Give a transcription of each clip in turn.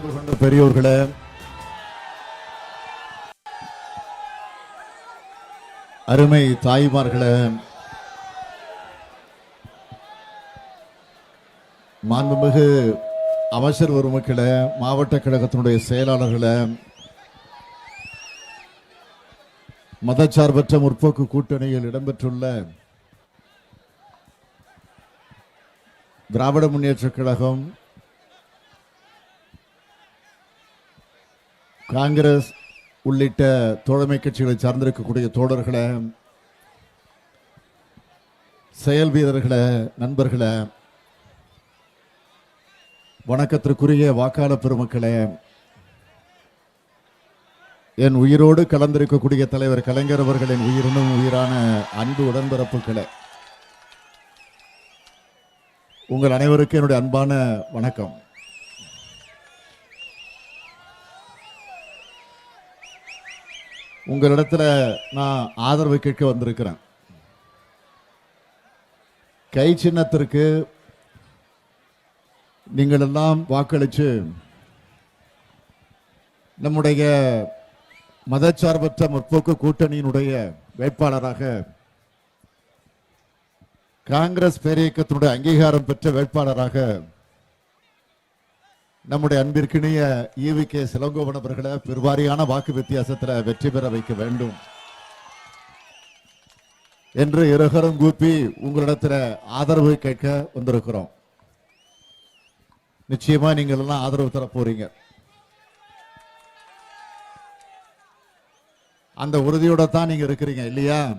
பேரன்பு கொண்ட பெரியோர்களே. அருமை தாய்மார்களே மாண்புமிகு அமைச்சர் பெருமக்களே மாவட்ட கழகத்தினுடைய செயலாளர்களே மதச்சார்பற்ற முற்போக்கு கூட்டணியில் இடம்பெற்றுள்ள திராவிட முன்னேற்றக் கழகம் காங்கிரஸ் உள்ளிட்ட தோழமை கட்சிகளை சார்ந்திருக்கக்கூடிய தோழர்களை செயல் வீரர்களை நண்பர்களை வணக்கத்திற்குரிய வாக்காளர் பெருமக்களே என் உயிரோடு கலந்திருக்கக்கூடிய தலைவர் கலைஞர் அவர்களின் உயிரினும் உயிரான அன்பு உடன்பிறப்புகளை உங்கள் அனைவருக்கும் என்னுடைய அன்பான வணக்கம். உங்களிடத்துல நான் ஆதரவு கேட்க வந்திருக்கிறேன். கை சின்னத்திற்கு நீங்கள் எல்லாம் வாக்களித்து நம்முடைய மதச்சார்பற்ற முற்போக்கு கூட்டணியினுடைய வேட்பாளராக காங்கிரஸ் பேரியக்கத்தினுடைய அங்கீகாரம் பெற்ற வேட்பாளராக நம்முடைய அன்பிற்கினிய ஈவி கே சிலங்கோவன் அவர்களை பெருவாரியான வாக்கு வித்தியாசத்தில் வெற்றி பெற வைக்க வேண்டும். என்று இருகரம் கூப்பி உங்களிடத்துல ஆதரவு கேட்க வந்திருக்கிறோம். நிச்சயமா நீங்கள் எல்லாம் ஆதரவு தர போறீங்க. அந்த உறுதியோட தான் நீங்க இருக்கிறீங்க இல்லையா?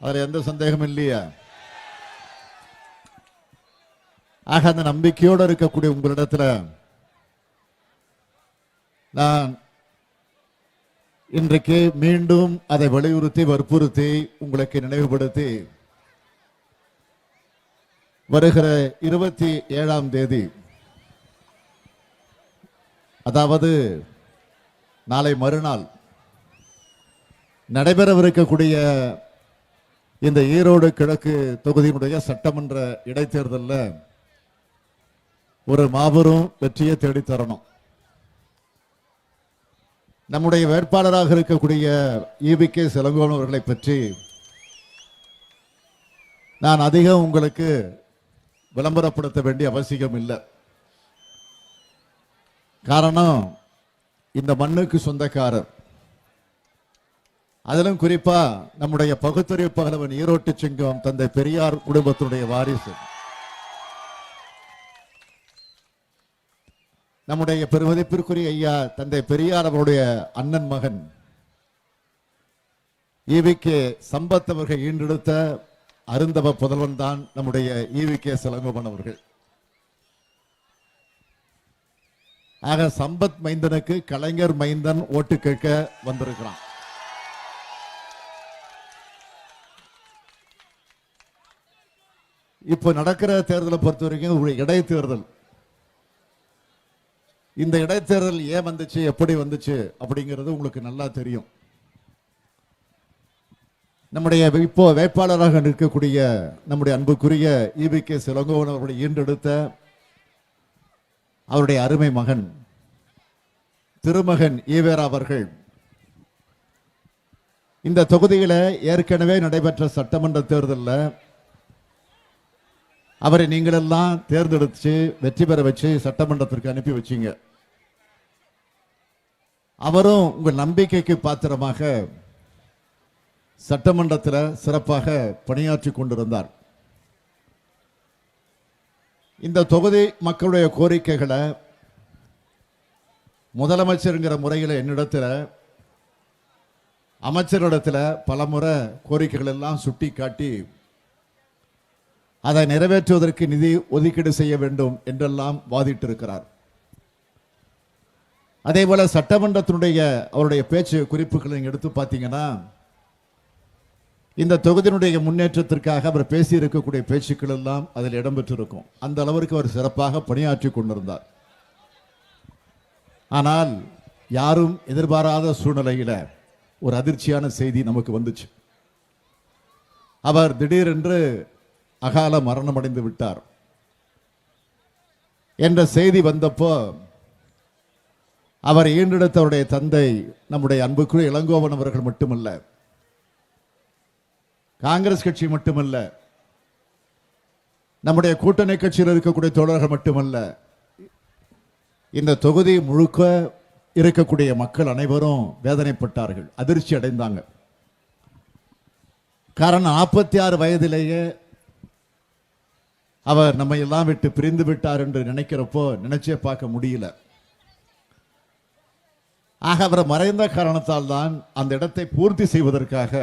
அதுல எந்த சந்தேகமும் இல்லையா? ஆக அந்த நம்பிக்கையோடு இருக்கக்கூடிய உங்களிடத்துல நான் இன்றைக்கு மீண்டும் அதை வலியுறுத்தி வற்புறுத்தி உங்களுக்கு நினைவுபடுத்தி வருகிற இருபத்தி ஏழாம் தேதி அதாவது நாளை மறுநாள் நடைபெறவிருக்கக்கூடிய இந்த ஈரோடு கிழக்கு தொகுதியினுடைய சட்டமன்ற இடைத்தேர்தலில் ஒரு மாபெரும் வெற்றியை தேடித் தரணும் நம்முடைய வேட்பாளராக இருக்கக்கூடிய ஈவி செலங்கோன் அவர்களை பற்றி நான் அதிகம் உங்களுக்கு விளம்பரப்படுத்த வேண்டிய அவசியம் இல்லை. காரணம் இந்த மண்ணுக்கு சொந்தக்காரர். அதிலும் குறிப்பா நம்முடைய பகுத்தறிவு பகலவன் ஈரோட்டு சிங்கம் தந்தை பெரியார் குடும்பத்தினுடைய வாரிசு. நம்முடைய பெருமதிப்பிற்குரிய ஐயா தந்தை பெரியார் அவருடைய அண்ணன் மகன் ஈவிகே சம்பத் அவர்கள் ஈண்டெடுத்த அருந்தவ புதல்வன் தான் நம்முடைய ஈவிகே சிலங்கோபன் அவர்கள். ஆக சம்பத் மைந்தனுக்கு கலைஞர் மைந்தன் ஓட்டு கேட்க வந்திருக்கிறான். இப்போ நடக்கிற தேர்தலை பொறுத்த வரைக்கும் ஒரு இடைத்தேர்தல் இந்த இடைத்தேர்தல் ஏன் வந்துச்சு எப்படி வந்துச்சு அப்படிங்கிறது உங்களுக்கு நல்லா தெரியும். நம்முடைய இப்போ வேட்பாளராக நிற்கக்கூடிய நம்முடைய அன்புக்குரிய இபி கே சிலங்கோவன் அவருடைய ஈண்டெடுத்த அவருடைய அருமை மகன் திருமகன் ஈவேரா அவர்கள் இந்த தொகுதியில் ஏற்கனவே நடைபெற்ற சட்டமன்ற தேர்தலில் அவரை நீங்களெல்லாம் தேர்ந்தெடுத்து வெற்றி பெற வச்சு சட்டமன்றத்திற்கு அனுப்பி வச்சீங்க. அவரும் உங்கள் நம்பிக்கைக்கு பாத்திரமாக சட்டமன்றத்தில் சிறப்பாக பணியாற்றி கொண்டிருந்தார். இந்த தொகுதி மக்களுடைய கோரிக்கைகளை முதலமைச்சருங்கிற முறையில் என்னிடத்தில் அமைச்சரிடத்தில் பலமுறை கோரிக்கைகள் எல்லாம் சுட்டி காட்டி அதை நிறைவேற்றுவதற்கு நிதி ஒதுக்கீடு செய்ய வேண்டும் என்றெல்லாம் வாதிட்டிருக்கிறார். அதே போல சட்டமன்றத்தினுடைய அவருடைய பேச்சு குறிப்புகளை நீங்கள் எடுத்து பார்த்தீங்கன்னா இந்த தொகுதியினுடைய முன்னேற்றத்திற்காக அவர் பேசியிருக்கக்கூடிய பேச்சுக்கள் எல்லாம் அதில் இடம்பெற்றிருக்கும். அந்த அளவிற்கு அவர் சிறப்பாக பணியாற்றி கொண்டிருந்தார். ஆனால் யாரும் எதிர்பாராத சூழ்நிலையில ஒரு அதிர்ச்சியான செய்தி நமக்கு வந்துச்சு. அவர் திடீரென்று அகால மரணமடைந்து விட்டார். என்ற செய்தி வந்தப்போ அவர் ஈண்டெடுத்தவருடைய தந்தை நம்முடைய அன்புக்குரிய இளங்கோவன் அவர்கள் மட்டுமல்ல காங்கிரஸ் கட்சி மட்டுமல்ல நம்முடைய கூட்டணி கட்சியில் இருக்கக்கூடிய தோழர்கள் மட்டுமல்ல இந்த தொகுதி முழுக்க இருக்கக்கூடிய மக்கள் அனைவரும் வேதனைப்பட்டார்கள் அதிர்ச்சி அடைந்தாங்க. காரணம் நாற்பத்தி ஆறு வயதிலேயே அவர் நம்ம எல்லாம் விட்டு பிரிந்து விட்டார் என்று நினைக்கிறப்போ நினைச்சே பார்க்க முடியல. ஆக அவர் மறைந்த காரணத்தால் தான் அந்த இடத்தை பூர்த்தி செய்வதற்காக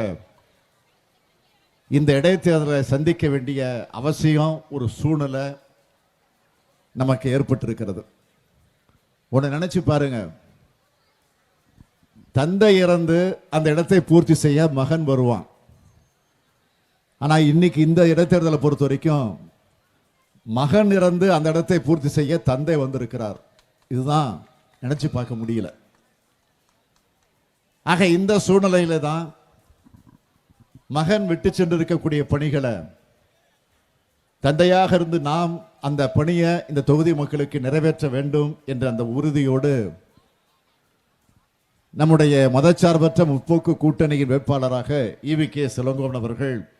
இந்த இடைத்தேர்தலை சந்திக்க வேண்டிய அவசியம் ஒரு சூழ்நிலை நமக்கு ஏற்பட்டிருக்கிறது. ஒன்று நினச்சி பாருங்க. தந்தை இறந்து அந்த இடத்தை பூர்த்தி செய்ய மகன் வருவான். ஆனால் இன்னைக்கு இந்த இடைத்தேர்தலை பொறுத்த வரைக்கும் மகன் இறந்து அந்த இடத்தை பூர்த்தி செய்ய தந்தை வந்திருக்கிறார். இதுதான் நினச்சி பார்க்க முடியல. ஆக இந்த சூழ்நிலையில தான் மகன் விட்டு சென்றிருக்கக்கூடிய பணிகளை தந்தையாக இருந்து நாம் அந்த பணியை இந்த தொகுதி மக்களுக்கு நிறைவேற்ற வேண்டும் என்ற அந்த உறுதியோடு நம்முடைய மதச்சார்பற்ற முற்போக்கு கூட்டணியின் வேட்பாளராக இவி கே சிலங்கோவன் அவர்கள்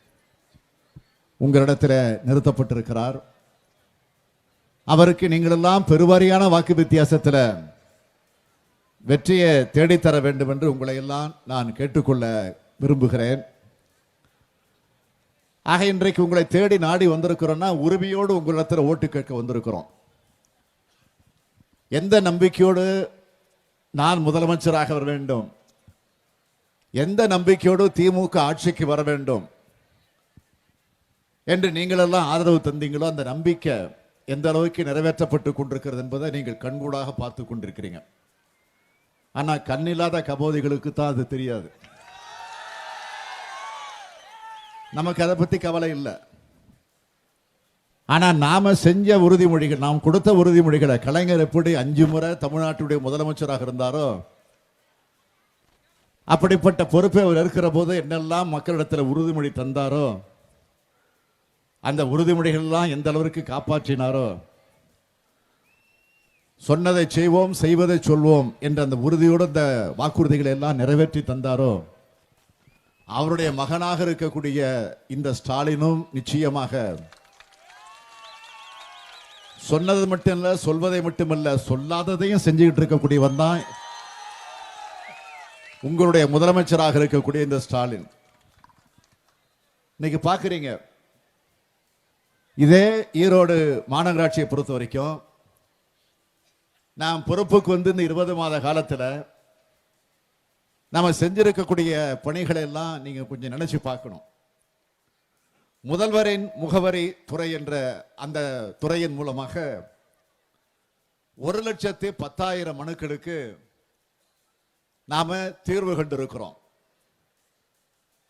உங்களிடத்தில் நிறுத்தப்பட்டிருக்கிறார். அவருக்கு நீங்களெல்லாம் பெருவாரியான வாக்கு வித்தியாசத்தில் வெற்றியை தேடித்தர வேண்டும் என்று உங்களை எல்லாம் நான் கேட்டுக்கொள்ள விரும்புகிறேன். ஆக இன்றைக்கு உங்களை தேடி நாடி வந்திருக்கிறோம்னா உரிமையோடு உங்களிடத்தில் ஓட்டு கேட்க வந்திருக்கிறோம். எந்த நம்பிக்கையோடு நான் முதலமைச்சராக வர வேண்டும்? எந்த நம்பிக்கையோடு திமுக ஆட்சிக்கு வர வேண்டும்? என்று நீங்களெல்லாம் ஆதரவு தந்தீங்களோ அந்த நம்பிக்கை எந்த அளவுக்கு நிறைவேற்றப்பட்டு கொண்டிருக்கிறது என்பதை நீங்கள் கண்கூடாக பார்த்து கொண்டிருக்கிறீங்க. ஆனால் கண்ணில்லாத கபோதிகளுக்கு தான் அது தெரியாது. நமக்கு அதை பற்றி கவலை இல்லை. ஆனால் நாம் செஞ்ச உறுதிமொழிகள் நாம் கொடுத்த உறுதிமொழிகளை கலைஞர் எப்படி அஞ்சு முறை தமிழ்நாட்டுடைய முதலமைச்சராக இருந்தாரோ அப்படிப்பட்ட பொறுப்பை அவர் இருக்கிற போது என்னெல்லாம் மக்களிடத்தில் உறுதிமொழி தந்தாரோ அந்த உறுதிமொழிகள்லாம் எந்த அளவிற்கு காப்பாற்றினாரோ சொன்னதை செய்வோம் செய்வதை சொல்வோம் என்ற அந்த உறுதியோடு இந்த வாக்குறுதிகளை எல்லாம் நிறைவேற்றி தந்தாரோ? அவருடைய மகனாக இருக்கக்கூடிய இந்த ஸ்டாலினும் நிச்சயமாக சொன்னது மட்டும் இல்ல சொல்வதை மட்டுமல்ல சொல்லாததையும் செஞ்சுக்கிட்டு இருக்கக்கூடியவன் தான் உங்களுடைய முதலமைச்சராக இருக்கக்கூடிய இந்த ஸ்டாலின். இன்னைக்கு பார்க்குறீங்க. இதே ஈரோடு மாநகராட்சியை பொறுத்த வரைக்கும் நாம் பொறுப்புக்கு வந்து இந்த இருபது மாத காலத்தில் நம்ம செஞ்சிருக்கக்கூடிய பணிகளை எல்லாம் நீங்கள் கொஞ்சம் நினச்சி பார்க்கணும். முதல்வரின் முகவரி துறை என்ற அந்த துறையின் மூலமாக ஒரு லட்சத்து பத்தாயிரம் மனுக்களுக்கு நாம் தீர்வு கண்டிருக்கிறோம்.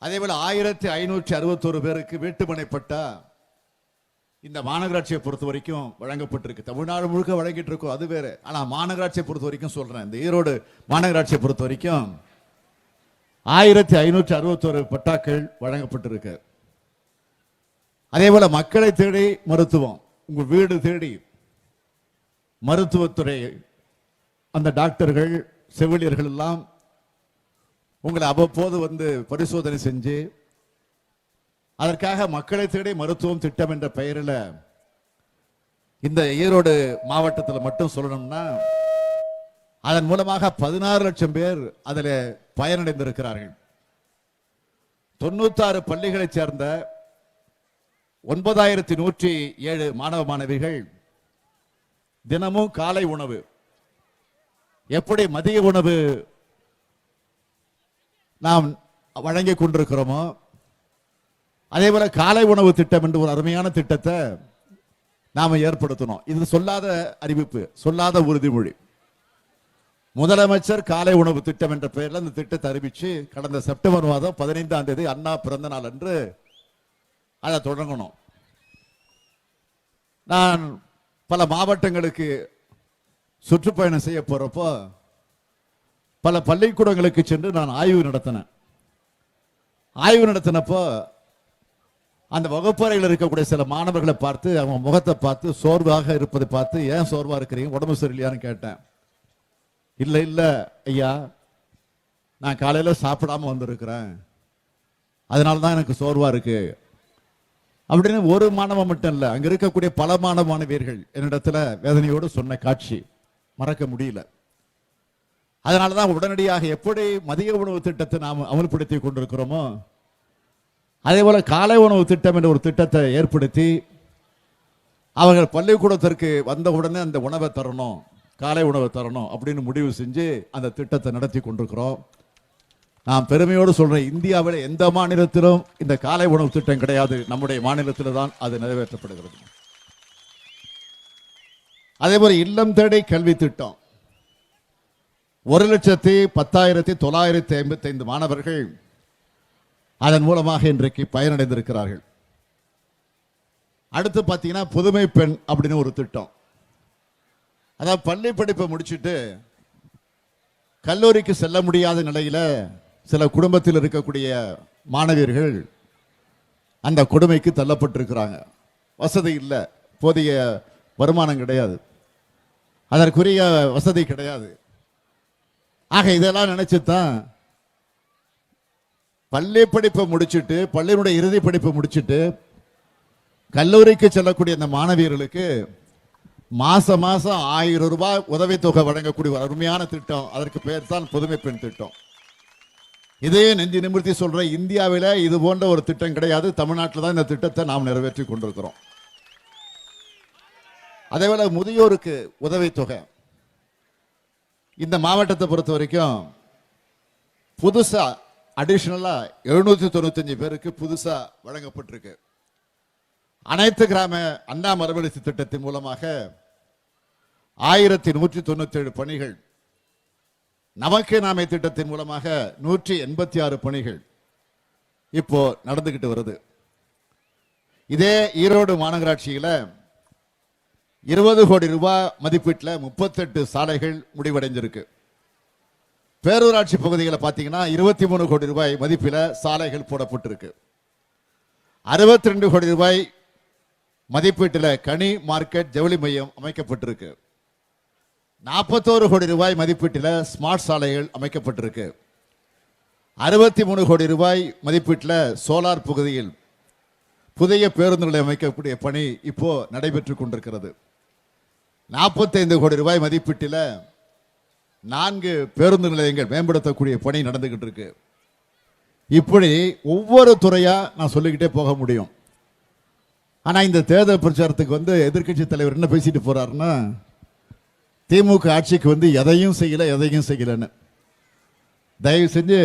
அதேபோல் ஆயிரத்தி ஐநூற்றி அறுபத்தோரு பேருக்கு வீட்டுமனைப்பட்ட இந்த மாநகராட்சியை பொறுத்த வரைக்கும் வழங்கப்பட்டிருக்கு. தமிழ்நாடு முழுக்க வழங்கிட்டு இருக்கோம் அது வேற. ஆனால் மாநகராட்சியை பொறுத்த வரைக்கும் சொல்றேன். இந்த ஈரோடு மாநகராட்சியை பொறுத்த வரைக்கும் ஆயிரத்தி ஐநூற்றி அறுபத்தோரு பட்டாக்கள் வழங்கப்பட்டிருக்கு. அதே போல மக்களை தேடி மருத்துவம் உங்கள் வீடு தேடி மருத்துவத்துறை அந்த டாக்டர்கள் செவிலியர்கள் எல்லாம் உங்களை அவ்வப்போது வந்து பரிசோதனை செஞ்சு அதற்காக மக்களை தேடி மருத்துவம் திட்டம் என்ற பெயரில் இந்த ஈரோடு மாவட்டத்தில் மட்டும் சொல்லணும்னா அதன் மூலமாக பதினாறு லட்சம் பேர் அதில் பயனடைந்திருக்கிறார்கள். தொண்ணூத்தாறு பள்ளிகளைச் சேர்ந்த ஒன்பதாயிரத்தி நூற்றி ஏழு மாணவ மாணவிகள் தினமும் காலை உணவு எப்படி மதிய உணவு நாம் வழங்கி கொண்டிருக்கிறோமோ அதே போல காலை உணவு திட்டம் என்று ஒரு அருமையான திட்டத்தை நாம ஏற்படுத்தணும். இது சொல்லாத அறிவிப்பு சொல்லாத உறுதிமொழி. முதலமைச்சர் காலை உணவு திட்டம் என்ற பெயரில் அந்த திட்டத்தை அறிவிச்சு கடந்த செப்டம்பர் மாதம் பதினைந்தாம் தேதி அண்ணா பிறந்த நாள் அன்று அதை தொடங்கணும். நான் பல மாவட்டங்களுக்கு சுற்றுப்பயணம் செய்ய போறப்போ பல பள்ளிக்கூடங்களுக்கு சென்று நான் ஆய்வு நடத்தினேன். ஆய்வு நடத்தினப்போ அந்த வகுப்பறையில் இருக்கக்கூடிய சில மாணவர்களை பார்த்து அவங்க முகத்தை பார்த்து சோர்வாக இருப்பதை பார்த்து ஏன் சோர்வாக இருக்கிறீங்க? உடம்பு சரியில்லையான்னு கேட்டேன். இல்லை இல்லை ஐயா. நான் காலையில் சாப்பிடாம வந்திருக்கிறேன். அதனால தான் எனக்கு சோர்வாக இருக்கு. அப்படின்னு ஒரு மாணவன் மட்டும் இல்லை அங்கே இருக்கக்கூடிய பல மாணவ மாணவியர்கள் என்னிடத்துல வேதனையோடு சொன்ன காட்சி. மறக்க முடியல. அதனாலதான் உடனடியாக எப்படி மதிய உணவு திட்டத்தை நாம் அமல்படுத்தி கொண்டிருக்கிறோமோ அதே போல் காலை உணவு திட்டம் என்ற ஒரு திட்டத்தை ஏற்படுத்தி அவர்கள் பள்ளிக்கூடத்திற்கு வந்த உடனே அந்த உணவை தரணும் காலை உணவை தரணும் அப்படின்னு முடிவு செஞ்சு அந்த திட்டத்தை நடத்தி கொண்டிருக்கிறோம். நான் பெருமையோடு சொல்கிறேன் இந்தியாவில் எந்த மாநிலத்திலும் இந்த காலை உணவு திட்டம் கிடையாது. நம்முடைய மாநிலத்தில் தான் அது நிறைவேற்றப்படுகிறது. அதே போல் இல்லம் தேடி கல்வி திட்டம். ஒரு லட்சத்தி பத்தாயிரத்தி தொள்ளாயிரத்தி ஐம்பத்தைந்து மாணவர்கள் அதன் மூலமாக இன்றைக்கு பயனடைந்திருக்கிறார்கள். அடுத்து பார்த்தீங்கன்னா புதுமை பெண் அப்படின்னு ஒரு திட்டம். அதாவது பள்ளி படிப்பை முடிச்சுட்டு கல்லூரிக்கு செல்ல முடியாத நிலையில் சில குடும்பத்தில் இருக்கக்கூடிய மாணவியர்கள் அந்த கொடுமைக்கு தள்ளப்பட்டிருக்கிறாங்க. வசதி இல்லை. போதிய வருமானம் கிடையாது. அதற்குரிய வசதி கிடையாது. ஆக இதெல்லாம் நினச்சி தான் பள்ளி படிப்பை முடிச்சுட்டு பள்ளியினுடைய இறுதி படிப்பை முடிச்சிட்டு கல்லூரிக்கு செல்லக்கூடிய அந்த மாணவியர்களுக்கு மாச மாசம் ஆயிரம் ரூபாய் உதவித்தொகை வழங்கக்கூடிய ஒரு அருமையான திட்டம். அதற்கு பெயர் தான் புதுமை பெண் திட்டம். இதே நெஞ்சு நிமிர்த்தி சொல்ற இந்தியாவில இது போன்ற ஒரு திட்டம் கிடையாது. தமிழ்நாட்டில் தான் இந்த திட்டத்தை நாம் நிறைவேற்றி கொண்டிருக்கிறோம். அதே போல முதியோருக்கு உதவித்தொகை. இந்த மாவட்டத்தை பொறுத்த வரைக்கும் புதுசா அடிஷ்னலாக எழுநூற்றி தொண்ணூத்தஞ்சு பேருக்கு புதுசாக வழங்கப்பட்டிருக்கு. அனைத்து கிராம அண்ணா மறுமலர்ச்சி திட்டத்தின் மூலமாக ஆயிரத்தி நூற்றி தொண்ணூத்தேழு பணிகள் நமக்கு நாமை திட்டத்தின் மூலமாக நூற்றி எண்பத்தி ஆறு பணிகள் இப்போ நடந்துக்கிட்டு வருது. இதே ஈரோடு மாநகராட்சியில் இருபது கோடி ரூபாய் மதிப்பீட்டில் முப்பத்தெட்டு சாலைகள் முடிவடைஞ்சிருக்கு. பேரூராட்சி பகுதிகளை பார்த்தீங்கன்னா இருபத்தி மூணு கோடி ரூபாய் மதிப்பில் சாலைகள் போடப்பட்டிருக்கு. அறுபத்தி ரெண்டு கோடி ரூபாய் மதிப்பீட்டில் கனி மார்க்கெட் ஜவுளி மையம் அமைக்கப்பட்டிருக்கு. நாற்பத்தோரு கோடி ரூபாய் மதிப்பீட்டில் ஸ்மார்ட் சாலைகள் அமைக்கப்பட்டிருக்கு. அறுபத்தி மூணு கோடி ரூபாய் மதிப்பீட்டில் சோலார் பகுதியில் புதிய பேருந்துகளை அமைக்கக்கூடிய பணி இப்போ நடைபெற்று கொண்டிருக்கிறது. நாற்பத்தைந்து கோடி ரூபாய் மதிப்பீட்டில் நான்கு பேருந்து நிலையங்கள் மேம்படுத்தக்கூடிய பணி நடந்துக்கிட்டு இருக்கு இப்படி ஒவ்வொரு துறையாக நான் சொல்லிக்கிட்டே போக முடியும். ஆனால் இந்த தேர்தல் பிரச்சாரத்துக்கு வந்து எதிர்க்கட்சி தலைவர் என்ன பேசிட்டு போறாருன்னா திமுக ஆட்சிக்கு வந்து எதையும் செய்யலை எதையும் செய்யலைன்னு. தயவு செஞ்சு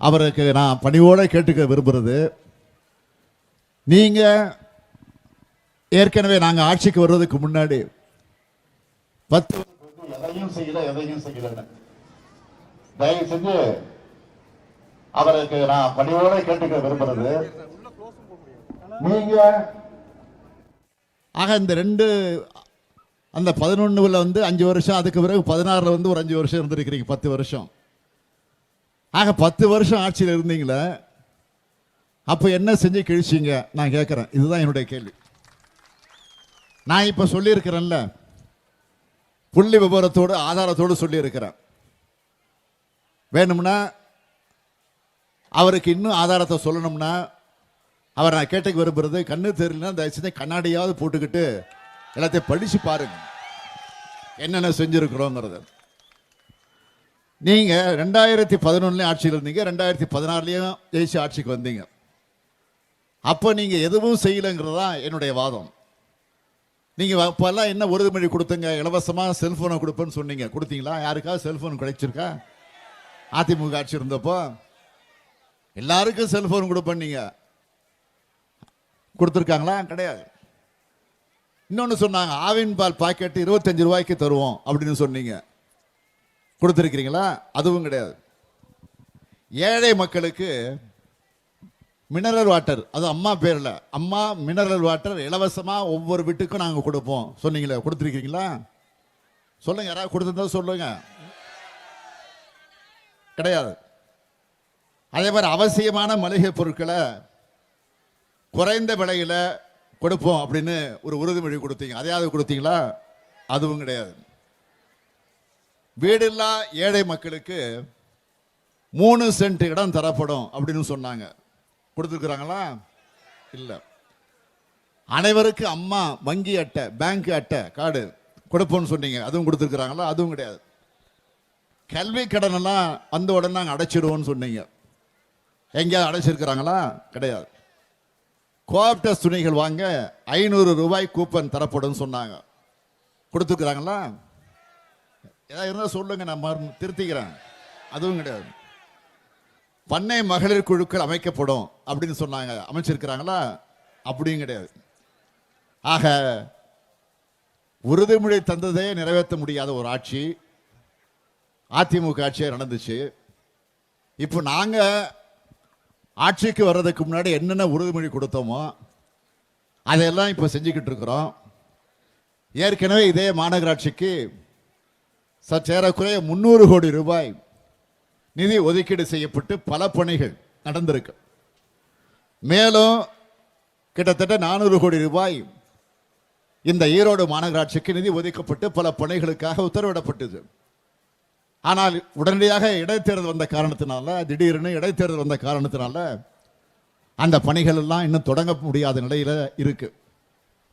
அவருக்கு நான் பணிவோட கேட்டுக்க விரும்புறது நீங்க ஏற்கனவே நாங்கள் ஆட்சிக்கு வர்றதுக்கு முன்னாடி பத்து எதையும் செய்யல எதையும் செய்யலன்னு. தயவு செஞ்சு அவருக்கு நான் பணியோட கேட்டுக்க விரும்புறது. நீங்க ஆக இந்த ரெண்டு அந்த பதினொன்னுல வந்து அஞ்சு வருஷம் அதுக்கு பிறகு பதினாறுல வந்து ஒரு அஞ்சு வருஷம் இருந்திருக்கிறீங்க பத்து வருஷம். ஆக பத்து வருஷம் ஆட்சியில் இருந்தீங்களே அப்போ என்ன செஞ்சு கிழிச்சிங்க? நான் கேட்குறேன் இதுதான் என்னுடைய கேள்வி. நான் இப்போ சொல்லியிருக்கிறேன்ல புள்ளி விவரத்தோடு ஆதாரத்தோடு சொல்லியிருக்கிறேன் வேணும்னா அவருக்கு இன்னும் ஆதாரத்தை சொல்லணும்னா அவர் நான் கேட்டுக்கு விரும்புறது கண்ணு தெரியலன்னா தயவு செஞ்சு கண்ணாடியாவது போட்டுக்கிட்டு எல்லாத்தையும் படிச்சு பாருங்க. என்னென்ன செஞ்சுருக்கிறோங்கிறது. நீங்கள் ரெண்டாயிரத்தி பதினொன்னுலயும் ஆட்சியில் இருந்தீங்க ரெண்டாயிரத்தி பதினாறுலேயும் ஜெயிச்சு ஆட்சிக்கு வந்தீங்க. அப்போ நீங்கள் எதுவும் செய்யலைங்கிறது தான் என்னுடைய வாதம். நீங்கள் அப்போல்லாம் என்ன உறுதிமொழி கொடுத்தங்க? இலவசமாக செல்ஃபோனை கொடுப்பேன்னு சொன்னீங்க. கொடுத்தீங்களா? யாருக்காவது செல்ஃபோன் கிடைச்சிருக்கா? அதிமுக ஆட்சி இருந்தப்போ? எல்லாருக்கும் செல்ஃபோன் கொடுப்பேன் நீங்கள் கொடுத்துருக்காங்களா? கிடையாது. இன்னொன்று சொன்னாங்க ஆவின் பால் பாக்கெட் இருபத்தஞ்சு ரூபாய்க்கு தருவோம் அப்படின்னு சொன்னீங்க. கொடுத்துருக்கிறீங்களா? அதுவும் கிடையாது. ஏழை மக்களுக்கு மினரல் வாட்டர் அது அம்மா பேரில். அம்மா மினரல் வாட்டர் இலவசமாக ஒவ்வொரு வீட்டுக்கும் நாங்கள் கொடுப்போம். சொன்னீங்களே கொடுத்துருக்கீங்களா? சொல்லுங்கள் யாராவது கொடுத்துருந்தா சொல்லுங்க. கிடையாது. அதே மாதிரி அவசியமான மளிகை பொருட்களை குறைந்த விலையில் கொடுப்போம் அப்படின்னு ஒரு உறுதிமொழி கொடுத்தீங்க. அதையாவது கொடுத்தீங்களா? அதுவும் கிடையாது. வீடில்லா ஏழை மக்களுக்கு மூணு சென்ட் இடம் தரப்படும் அப்படின்னு சொன்னாங்க. கொடுத்துருக்குறாங்களா? இல்லை. அனைவருக்கு அம்மா வங்கி அட்டை பேங்க் அட்டை கார்டு கொடுப்போம்னு சொன்னீங்க. அதுவும் கொடுத்துருக்குறாங்களா? அதுவும் கிடையாது. கல்வி கடனெல்லாம் வந்த உடனே நாங்கள் அடைச்சிடுவோம்னு சொன்னீங்க. எங்கேயாவது அடைச்சிருக்கிறாங்களா? கிடையாது. கோஆப்டஸ் துணிகள் வாங்க ஐநூறு ரூபாய் கூப்பன் தரப்படும் சொன்னாங்க. கொடுத்துருக்குறாங்களா? ஏதாவது இருந்தால் சொல்லுங்க நான் மறு- திருத்திக்கிறேன். அதுவும் கிடையாது. பண்ணை மகளிர் குழுக்கள் அமைக்கப்படும் அப்படின்னு சொன்னாங்க. அமைச்சிருக்கிறாங்களா? அப்படியும் கிடையாது. ஆக உறுதிமொழி தந்ததே நிறைவேற்ற முடியாத ஒரு ஆட்சி அதிமுக ஆட்சியாக நடந்துச்சு. இப்போ நாங்கள் ஆட்சிக்கு வர்றதுக்கு முன்னாடி என்னென்ன உறுதிமொழி கொடுத்தோமோ அதையெல்லாம் இப்போ செஞ்சுக்கிட்டு இருக்கிறோம். ஏற்கனவே இதே மாநகராட்சிக்கு சற்றேறக்குறைய முந்நூறு கோடி ரூபாய் நிதி ஒதுக்கீடு செய்யப்பட்டு பல பணிகள் நடந்திருக்கு. மேலும் கிட்டத்தட்ட நானூறு கோடி ரூபாய் இந்த ஈரோடு மாநகராட்சிக்கு நிதி ஒதுக்கப்பட்டு பல பணிகளுக்காக உத்தரவிடப்பட்டது. ஆனால் உடனடியாக இடைத்தேர்தல் வந்த காரணத்தினால திடீர்னு இடைத்தேர்தல் வந்த காரணத்தினால அந்த பணிகள் எல்லாம் இன்னும் தொடங்க முடியாத நிலையில இருக்கு.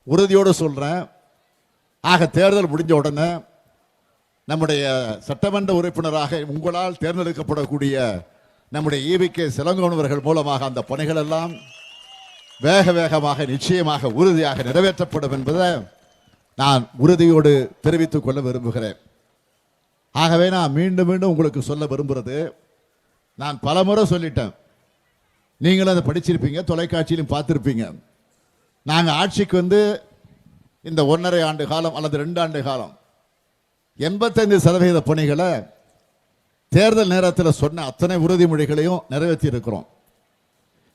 உறுதியோடு சொல்றேன் ஆக தேர்தல் முடிஞ்ச உடனே நம்முடைய சட்டமன்ற உறுப்பினராக உங்களால் தேர்ந்தெடுக்கப்படக்கூடிய நம்முடைய ஈவிகே சிலங்கோனவர்கள் மூலமாக அந்த பணிகள் எல்லாம் வேக வேகமாக நிச்சயமாக உறுதியாக நிறைவேற்றப்படும் என்பதை நான் உறுதியோடு தெரிவித்துக் கொள்ள விரும்புகிறேன். ஆகவே நான் மீண்டும் மீண்டும் உங்களுக்கு சொல்ல விரும்புகிறது நான் பலமுறை சொல்லிட்டேன். நீங்களும் அதை படிச்சிருப்பீங்க தொலைக்காட்சியிலும் பார்த்துருப்பீங்க. நாங்கள் ஆட்சிக்கு வந்து இந்த ஒன்றரை ஆண்டு காலம் அல்லது ரெண்டு ஆண்டு காலம் எண்பத்தைந்து சதவீத பணிகளை தேர்தல் நேரத்தில் சொன்ன அத்தனை உறுதிமொழிகளையும் நிறைவேற்றி இருக்கிறோம்.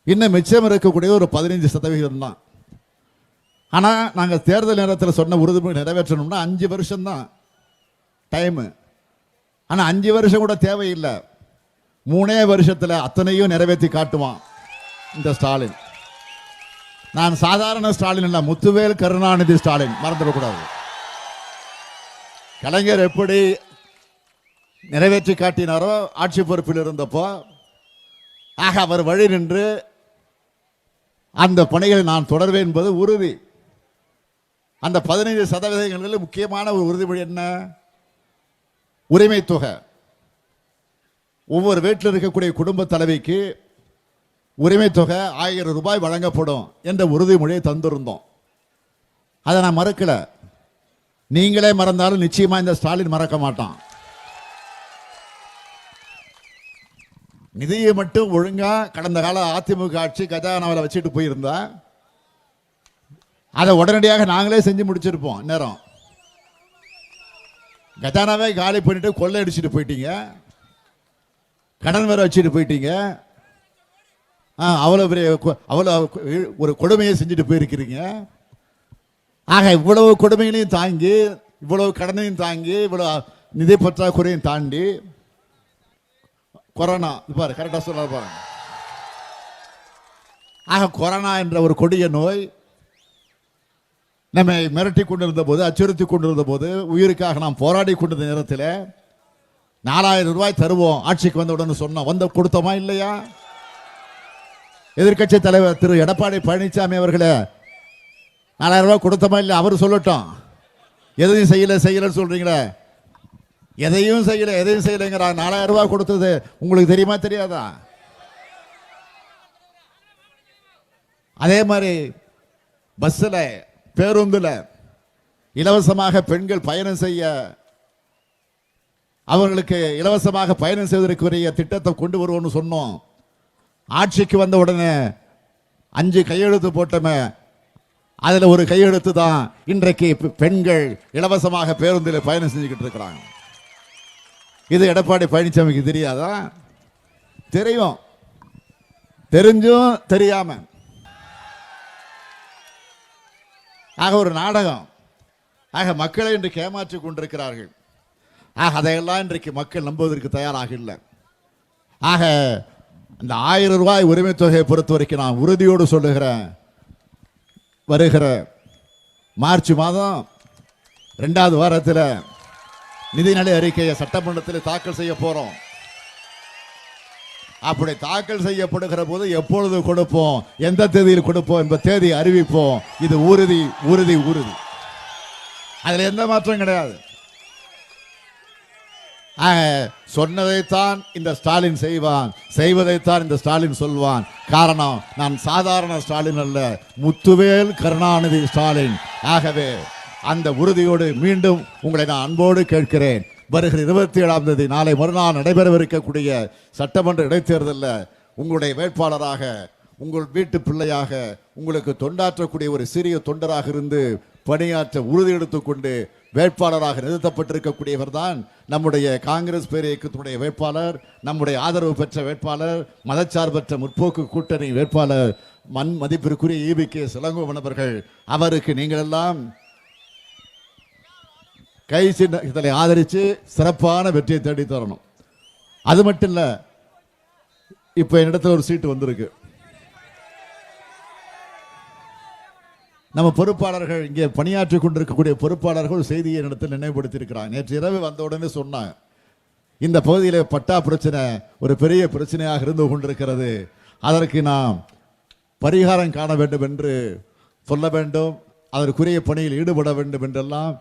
இன்னும் மிச்சம் இருக்கக்கூடிய ஒரு பதினைஞ்சு சதவீதம் தான். ஆனால் நாங்கள் தேர்தல் நேரத்தில் சொன்ன உறுதிமொழி நிறைவேற்றணும்னா அஞ்சு வருஷம்தான். டைமு. ஆனால் அஞ்சு வருஷம் கூட தேவையில்லை. மூணே வருஷத்தில் அத்தனையும் நிறைவேற்றி காட்டுவான் இந்த ஸ்டாலின். நான் சாதாரண ஸ்டாலின் இல்லை முத்துவேல் கருணாநிதி ஸ்டாலின். மறந்துடக்கூடாது. கலைஞர் எப்படி நிறைவேற்றி காட்டினாரோ ஆட்சி பொறுப்பில் இருந்தப்போ ஆக அவர் வழி நின்று அந்த பணிகளை நான் தொடர்வேன் என்பது உறுதி. அந்த பதினைந்து சதவீதங்களில் முக்கியமான ஒரு உறுதிமொழி என்ன? உரிமை தொகை. ஒவ்வொரு வீட்டில் இருக்கக்கூடிய குடும்ப தலைவிக்கு உரிமை தொகை ஆயிரம் ரூபாய் வழங்கப்படும் என்ற உறுதிமொழியை தந்திருந்தோம். அதை நான் மறுக்கலை. நீங்களே மறந்தாலும் நிச்சயமா இந்த ஸ்டாலின் மறக்க மாட்டான். நிதியை மட்டும் ஒழுங்கா கடந்த கால அதிமுக ஆட்சி கஜானாவில் வச்சுட்டு போயிருந்தா அதை உடனடியாக நாங்களே செஞ்சு முடிச்சிருப்போம் நேரம். கஜானாவே காலி பண்ணிட்டு கொள்ளை அடிச்சுட்டு போயிட்டீங்க. கடன் வேற வச்சுட்டு போயிட்டீங்க. ஆ அவ்வளோ பெரிய அவ்வளோ ஒரு கொடுமையை செஞ்சுட்டு போயிருக்கிறீங்க. ஆக இவ்வளவு கொடுமைகளையும் தாங்கி இவ்வளவு கடனையும் தாங்கி இவ்வளவு நிதி பற்றாக்குறையும் தாண்டி கொரோனா பாரு கரெக்டாக சொல்ல பாருங்க. ஆக கொரோனா என்ற ஒரு கொடிய நோய் நம்மை மிரட்டி கொண்டிருந்த போது அச்சுறுத்தி கொண்டிருந்த போது உயிருக்காக நாம் போராடி கொண்டிருந்த நேரத்தில் நாலாயிரம் ரூபாய் தருவோம் ஆட்சிக்கு வந்த உடனே சொன்னோம் வந்த கொடுத்தோமா இல்லையா? எதிர்க்கட்சி தலைவர் திரு எடப்பாடி பழனிசாமி அவர்களே நாலாயிரம் ரூபாய் கொடுத்தமா இல்லை அவர் சொல்லட்டும். எதையும் செய்யலை செய்யலைன்னு சொல்கிறீங்களே எதையும் செய்யலை எதையும் செய்யலைங்கிறா நாலாயிரம் ரூபாய் கொடுத்தது உங்களுக்கு தெரியுமா தெரியாதா? அதே மாதிரி பஸ்ஸில் பேருந்தில் இலவசமாக பெண்கள் பயணம் செய்ய அவர்களுக்கு இலவசமாக பயணம் செய்வதற்குரிய திட்டத்தை கொண்டு வருவோம்னு சொன்னோம். ஆட்சிக்கு வந்த உடனே அஞ்சு கையெழுத்து போட்டோமே அதில் ஒரு கையெழுத்து தான் இன்றைக்கு பெ- பெண்கள் இலவசமாக பேருந்தில் பயணம் செஞ்சுக்கிட்டு இருக்கிறாங்க. இது எடப்பாடி பழனிசாமிக்கு தெரியாதா? தெரியும். தெரிஞ்சும் தெரியாம. ஆக ஒரு நாடகம். ஆக மக்களை இன்று ஏமாற்றி கொண்டிருக்கிறார்கள். ஆக அதையெல்லாம் இன்றைக்கு மக்கள் நம்புவதற்கு தயாராக இல்லை. ஆக இந்த ஆயிரம் ரூபாய் உரிமை தொகையை பொறுத்த வரைக்கும் நான் உறுதியோடு சொல்லுகிறேன். வருகிற மார்ச் மாதம் ரெண்டாவது வாரத்தில் நிதிநிலை அறிக்கையை சட்டமன்றத்தில் தாக்கல் செய்ய போகிறோம் அப்படி தாக்கல் செய்யப்படுகிற போது எப்பொழுது கொடுப்போம்? எந்த தேதியில் கொடுப்போம் என்ப தேதி அறிவிப்போம். இது உறுதி உறுதி உறுதி. அதில் எந்த மாற்றம் கிடையாது. சொன்னதைத்தான் இந்த ஸ்டாலின் செய்வான். செய்வதைத்தான் இந்த ஸ்டாலின் சொல்வான். காரணம் நான் சாதாரண ஸ்டாலின் அல்ல. முத்துவேல் கருணாநிதி ஸ்டாலின். ஆகவே அந்த உறுதியோடு மீண்டும் உங்களை நான் அன்போடு கேட்கிறேன். வருகிற இருபத்தி ஏழாம் தேதி நாளை மறுநாள் நடைபெறவிருக்கக்கூடிய சட்டமன்ற இடைத்தேர்தலில் உங்களுடைய வேட்பாளராக உங்கள் வீட்டு பிள்ளையாக உங்களுக்கு தொண்டாற்றக்கூடிய ஒரு சிறிய தொண்டராக இருந்து பணியாற்ற உறுதி எடுத்துக்கொண்டு வேட்பாளராக நிறுத்தப்பட்டிருக்கக்கூடியவர் தான் நம்முடைய காங்கிரஸ் பேர் இயக்கத்துடைய வேட்பாளர் நம்முடைய ஆதரவு பெற்ற வேட்பாளர் மதச்சார்பற்ற முற்போக்கு கூட்டணி வேட்பாளர் மண் மதிப்பிற்குரிய ஈபி கே சிலங்கோவன் அவர்கள். அவருக்கு நீங்கள் எல்லாம் கை சின்னங்களை ஆதரித்து சிறப்பான வெற்றியை தேடி தரணும் அது மட்டும் இல்லை இப்போ என்னிடத்துல ஒரு சீட்டு வந்திருக்கு. நம்ம பொறுப்பாளர்கள் இங்கே பணியாற்றி கொண்டிருக்கக்கூடிய பொறுப்பாளர்கள் செய்தியை நடத்த நினைவுபடுத்தியிருக்கிறாங்க. நேற்று இரவு வந்த உடனே சொன்னாங்க இந்த பகுதியில் பட்டா பிரச்சனை ஒரு பெரிய பிரச்சனையாக இருந்து கொண்டிருக்கிறது. அதற்கு நாம் பரிகாரம் காண வேண்டும் என்று சொல்ல வேண்டும். அதற்குரிய பணியில் ஈடுபட வேண்டும் என்றெல்லாம்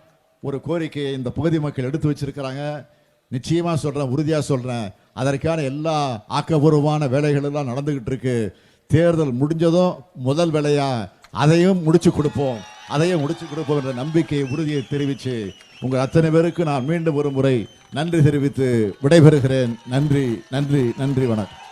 ஒரு கோரிக்கையை இந்த பகுதி மக்கள் எடுத்து வச்சிருக்கிறாங்க. நிச்சயமாக சொல்கிறேன் உறுதியாக சொல்கிறேன் அதற்கான எல்லா ஆக்கப்பூர்வமான வேலைகள் எல்லாம் இருக்கு. தேர்தல் முடிஞ்சதும் முதல் வேலையாக அதையும் முடிச்சு கொடுப்போம். அதையும் முடிச்சு கொடுப்போம் என்ற நம்பிக்கை உறுதியை தெரிவித்து உங்கள் அத்தனை பேருக்கு நான் மீண்டும் ஒரு முறை நன்றி தெரிவித்து விடைபெறுகிறேன். நன்றி நன்றி நன்றி வணக்கம்.